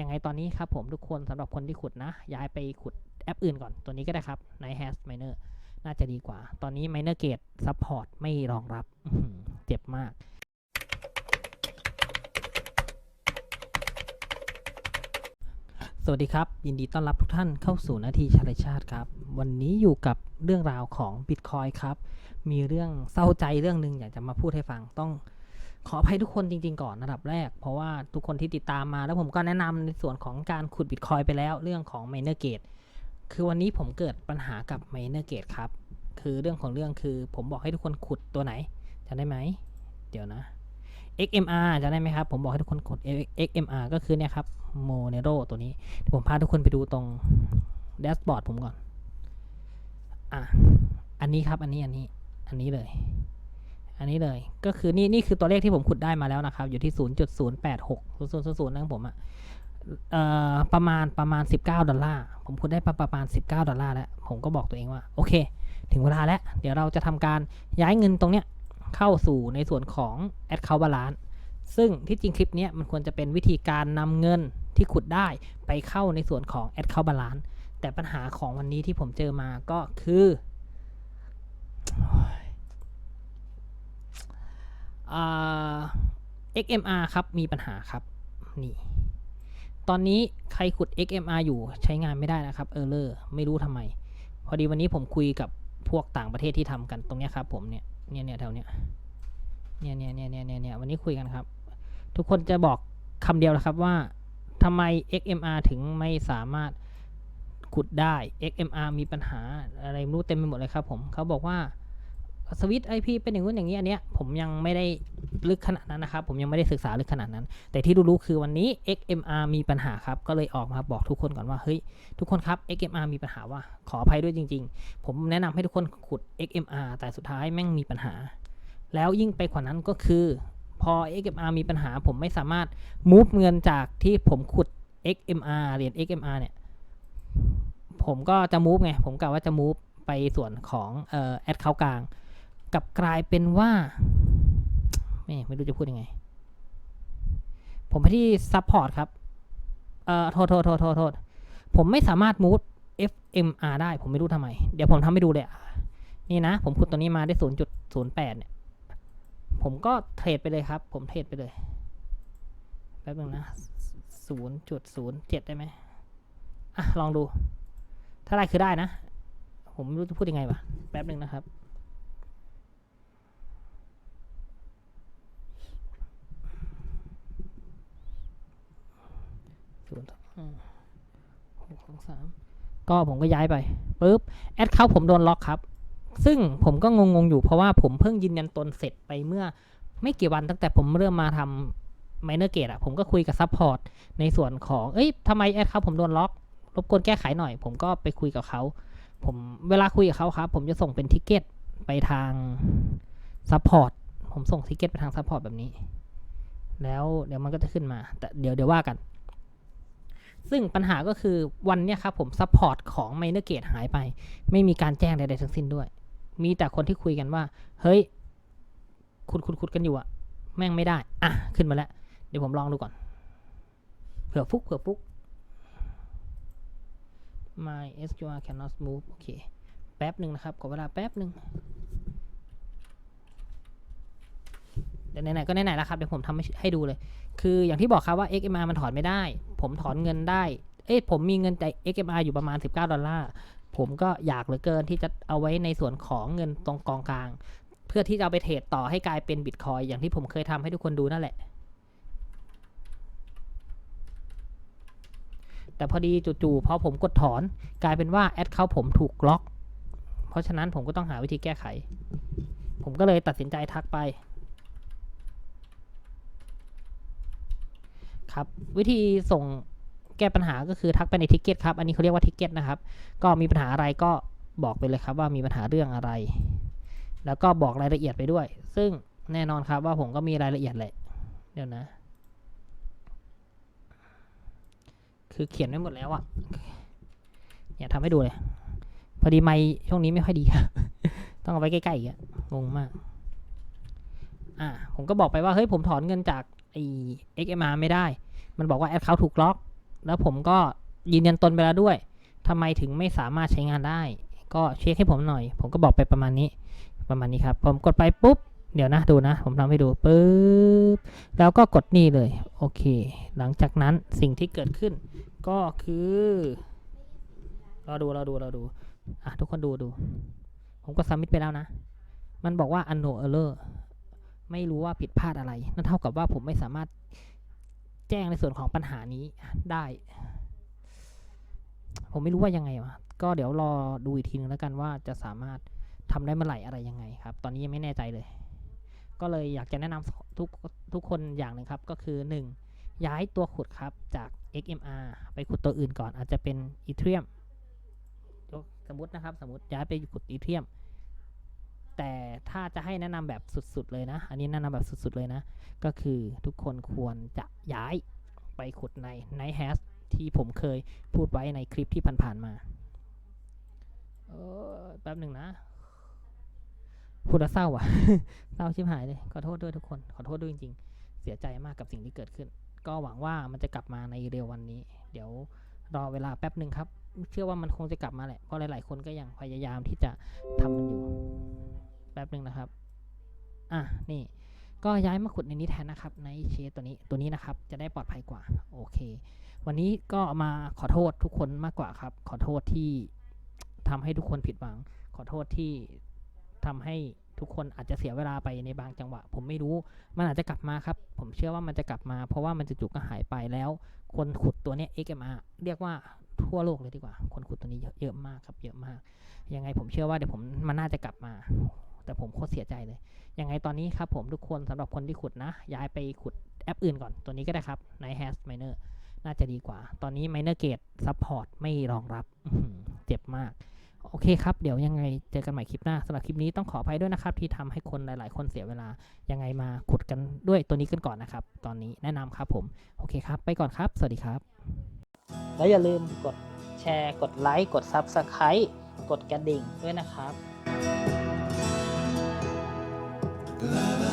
ยังไงตอนนี้ครับผมทุกคนสำหรับคนที่ขุดนะ ย้ายไปขุดแอปอื่นก่อนตัวนี้ก็ได้ครับ n i h a s Miner น่าจะดีกว่า ตอนนี้ Miner Gate Support ไม่รองรับเจ็บมากสวัสดีครับ ยินดีต้อนรับทุกท่านเข้าสู่นาทีชาติชาติครับ วันนี้อยู่กับเรื่องราวของ Bitcoin ครับ มีเรื่องเศร้าใจเรื่องหนึ่งอยากจะมาพูดให้ฟังต้อง ขออภัยทุกคนจริงๆก่อนระดับแรก เพราะว่าทุกคนที่ติดตามมาแล้วผมก็แนะนำในส่วนของการขุดบิตคอยไปแล้วเรื่องของ Miner Gate คือวันนี้ผมเกิดปัญหากับ Miner Gate ครับ คือเรื่องของเรื่องคือผมบอกให้ทุกคนขุดตัวไหนจำได้ไหม เดี๋ยวนะ XMR จำได้ไหมครับ ผมบอกให้ทุกคนกด XMR ก็คือเนี่ยครับ Monero ตัวนี้ผมพาทุกคนไปดูตรงแดชบอร์ดผมก่อน อะ อันนี้ครับ อันนี้ อันนี้ อันนี้เลย อันนี้เลย ก็คือนี่นี่คือตัวเลขที่ผมขุดได้มาแล้วนะครับ อยู่ที่ 0.086 0.00นั่นผมอะอ่อประมาณประมาณ 19 ดอลลาร์ ผมขุดได้ประประมาณ 19 ดอลลาร์แล้ว ผมก็บอกตัวเองว่า โอเค ถึงเวลาแล้ว เดี๋ยวเราจะทำการย้ายเงินตรงเนี้ยเข้าสู่ในส่วนของ Account Balance ซึ่งที่จริงคลิปเนี้ยมันควรจะเป็นวิธีการนำเงินที่ขุดได้ไปเข้าในส่วนของ Account Balance แต่ปัญหาของวันนี้ที่ผมเจอมาก็คือ XMR ครับ มีปัญหาครับ นี่ ตอนนี้ใครขุด XMR อยู่ใช้งานไม่ได้นะครับ เออเลอร์ไม่รู้ทำไม พอดีวันนี้ผมคุยกับพวกต่างประเทศที่ทำกันตรงเนี้ยครับผมเนี่ย เนี่ยเนี่ยแถวเนี้ยเนี่ยเนี่ยเนี่ยเนี่ยเนี่ยเนี่ยวันนี้คุยกันครับ ทุกคนจะบอกคำเดียวนะครับว่าทำไม XMR ถึงไม่สามารถขุดได้ XMR มีปัญหาอะไรไม่รู้เต็มไปหมดเลยครับผม เขาบอกว่า สวิตไอพีเป็นอย่างนู้นอย่างนี้อันเนี้ยผมยังไม่ได้ลึกขนาดนั้นนะครับ ผมยังไม่ได้ศึกษาลึกขนาดนั้น แต่ที่รู้ๆคือวันนี้ XMR มีปัญหาครับ ก็เลยออกมาบอกทุกคนก่อนว่า เฮ้ย ทุกคนครับ XMR มีปัญหาว่า ขออภัยด้วยจริง ๆ ผมแนะนำให้ทุกคนขุด XMR แต่สุดท้ายแม่งมีปัญหา แล้วยิ่งไปกว่านั้นก็คือ พอ XMR มีปัญหา ผมไม่สามารถ move เงินจากที่ผมขุด XMR เหรียญ XMR เนี่ย ผมก็จะ move ไง ผมกะว่าจะ move ไปส่วนของเอ่อแอดเขากลาง กับกลายเป็นว่าไม่ไม่รู้จะพูดยังไง ผมไปที่ support ครับ เอ่อโทษโทษโทษโทษโทษผมไม่สามารถ move FMR ได้ ผมไม่รู้ทำไม เดี๋ยวผมทำให้ดูเลยนี่นะ ผมขุดตัวนี้มาได้ 0.08 เนี่ย ผมก็เทรดไปเลยครับ ผมเทรดไปเลย แป๊บนึงนะ 0.07 ได้ไหมอะ ลองดู ถ้าได้คือได้นะ ผมไม่รู้จะพูดยังไงวะ แป๊บนึงนะครับ ศูนย์อืม หกสองสามก็ผมก็ย้ายไปปุ๊บแอดเข้าผมโดนล็อกครับ ซึ่งผมก็งงๆอยู่เพราะว่าผมเพิ่งยืนยันตนเสร็จไปเมื่อไม่กี่วันตั้งแต่ผมเริ่มมาทำ Miner Gate อะผมก็คุยกับซัพพอร์ตในส่วนของ เอ้ยทำไมแอดเข้าผมโดนล็อก รบกวนแก้ไขหน่อย ผมก็ไปคุยกับเขาผมเวลาคุยกับเขาครับ ผมจะส่งเป็นทิกเก็ตไปทางซัพพอร์ตผมส่งทิกเก็ตไปทางซัพพอร์ตแบบนี้ แล้วเดี๋ยวมันก็จะขึ้นมา แต่เดี๋ยวเดี๋ยวว่ากัน ซึ่งปัญหาก็คือวันนี้ครับผมซัพพอร์ตของ Miner Gate หายไป ไม่มีการแจ้งใดๆทั้งสิ้นด้วย มีแต่คนที่คุยกันว่า เฮ้ย ขุดขุดขุดกันอยู่อะแม่งไม่ได้ อะ ขึ้นมาแล้ว เดี๋ยวผมลองดูก่อน เผื่อฟุกเผื่อฟุก my SQR cannot move โอเค แป๊บหนึ่งนะครับ ขอเวลาแป๊บหนึ่งเดี๋ยวไหนๆก็ไหนๆแล้วครับ เดี๋ยวผมทำให้ดูเลย คืออย่างที่บอกครับว่า XMR มันถอนไม่ได้ ผมถอนเงินได้ เอ้ยผมมีเงินใจ XMR อยู่ประมาณ 19 ดอลลาร์ ผมก็อยากเหลือเกินที่จะเอาไว้ในส่วนของเงินตรงกองกลาง เพื่อที่จะเอาไปเทรดต่อให้กลายเป็นบิตคอยอย่างที่ผมเคยทำให้ทุกคนดูนั่นแหละ แต่พอดีจู่ๆพอผมกดถอนกลายเป็นว่าแอดเข้าผมถูกล็อก เพราะฉะนั้นผมก็ต้องหาวิธีแก้ไข ผมก็เลยตัดสินใจทักไป ครับวิธีส่งแก้ปัญหาก็คือทักไปในทิกเก็ตครับ อันนี้เขาเรียกว่าทิกเก็ตนะครับ ก็มีปัญหาอะไรก็บอกไปเลยครับว่ามีปัญหาเรื่องอะไร แล้วก็บอกรายละเอียดไปด้วย ซึ่งแน่นอนครับว่าผมก็มีรายละเอียดแหละ เดี๋ยวนะ คือเขียนไว้หมดแล้วอะเนี่ยทำให้ดูเลย พอดีไม่ช่วงนี้ไม่ค่อยดีครับต้องเอาไว้ใกล้ๆอีกอะงงมาก อ่า ผมก็บอกไปว่า เฮ้ย ผมถอนเงินจาก ไอ้ XMR ไม่ได้ มันบอกว่าแอดเขาถูกล็อก แล้วผมก็ยืนยันตนไปแล้วด้วยทำไมถึงไม่สามารถใช้งานได้ ก็เช็คให้ผมหน่อย ผมก็บอกไปประมาณนี้ ประมาณนี้ครับ ผมกดไปปุ๊บ เดี๋ยวนะดูนะ ผมทำให้ดูปุ๊บ แล้วก็กดนี่เลย โอเค หลังจากนั้นสิ่งที่เกิดขึ้น ก็คือเราดูเราดูเราดูอะทุกคนดูดู ผมก็สัมิตไปแล้วนะ มันบอกว่า unknown error ไม่รู้ว่าผิดพลาดอะไร นั่นเท่ากับว่าผมไม่สามารถแจ้งในส่วนของปัญหานี้ได้ ผมไม่รู้ว่ายังไงวะก็เดี๋ยวรอดูอีกทีนึงแล้วกันว่าจะสามารถทำได้เมื่อไหร่อะไรยังไงครับ ตอนนี้ยังไม่แน่ใจเลย ก็เลยอยากจะแนะนำทุกทุกคนอย่างหนึ่งครับ ก็คือ 1. ย้ายตัวขุดครับจาก XMR ไปขุดตัวอื่นก่อนอาจจะเป็น Ethereum ยกสมมตินะครับ สมมติย้ายไปขุด Ethereum แต่ถ้าจะให้แนะนำแบบสุดๆเลยนะ อันนี้แนะนำแบบสุดๆเลยนะ ก็คือทุกคนควรจะย้ายไปขุดใน Night h a s ที่ผมเคยพูดไว้ในคลิปที่ผ่านๆมาเออแป๊บหนึ่งนะพูดแล้วเศร้าอะ เศร้าชิบหายเลย ขอโทษด้วยทุกคน ขอโทษด้วยจริงๆ เสียใจมากกับสิ่งที่เกิดขึ้น ก็หวังว่ามันจะกลับมาในเร็ววันนี้ เดี๋ยวรอเวลาแป๊บหนึ่งครับ เชื่อว่ามันคงจะกลับมาแหละ เพราะหลายๆ คนก็ยังพยายามที่จะทำมันอยู่ ป๊บหนึ่งนะครับ อะ นี่ ก็ย้ายมาขุดในนี้แทนนะครับ ในเชสตัวนี้ ตัวนี้นะครับ จะได้ปลอดภัยกว่า โอเค วันนี้ก็มาขอโทษทุกคนมากกว่าครับ ขอโทษที่ทำให้ทุกคนผิดหวัง ขอโทษที่ทำให้ทุกคนอาจจะเสียเวลาไปในบางจังหวะ ผมไม่รู้ มันอาจจะกลับมาครับ ผมเชื่อว่ามันจะกลับมา เพราะว่ามันจะจุกก็หายไปแล้ว คนขุดตัวนี้ XMR เรียกว่าทั่วโลกเลยดีกว่า คนขุดตัวนี้เยอะมากครับ เยอะมาก ยังไงผมเชื่อว่าเดี๋ยวผมมันน่าจะกลับมา แต่ผมโคตรเสียใจเลย ยังไงตอนนี้ครับผมทุกคนสำหรับคนที่ขุดนะ ย้ายไปขุดแอปอื่นก่อน ตัวนี้ก็ได้ครับใน Has Miner น่าจะดีกว่า ตอนนี้ Miner Gate Support ไม่รองรับ เจ็บมาก โอเคครับ เดี๋ยวยังไงเจอกันใหม่คลิปหน้าสำหรับคลิปนี้ต้องขออภัยด้วยนะครับ ที่ทำให้คนหลาย ๆ คนเสียเวลา ยังไงมาขุดกันด้วยตัวนี้กันก่อนนะครับ ตอนนี้แนะนำครับผม โอเคครับ ไปก่อนครับ สวัสดีครับ แล้วอย่าลืมกดแชร์ กดไลค์ กด Subscribe กดกระดิ่งด้วยนะครับ Love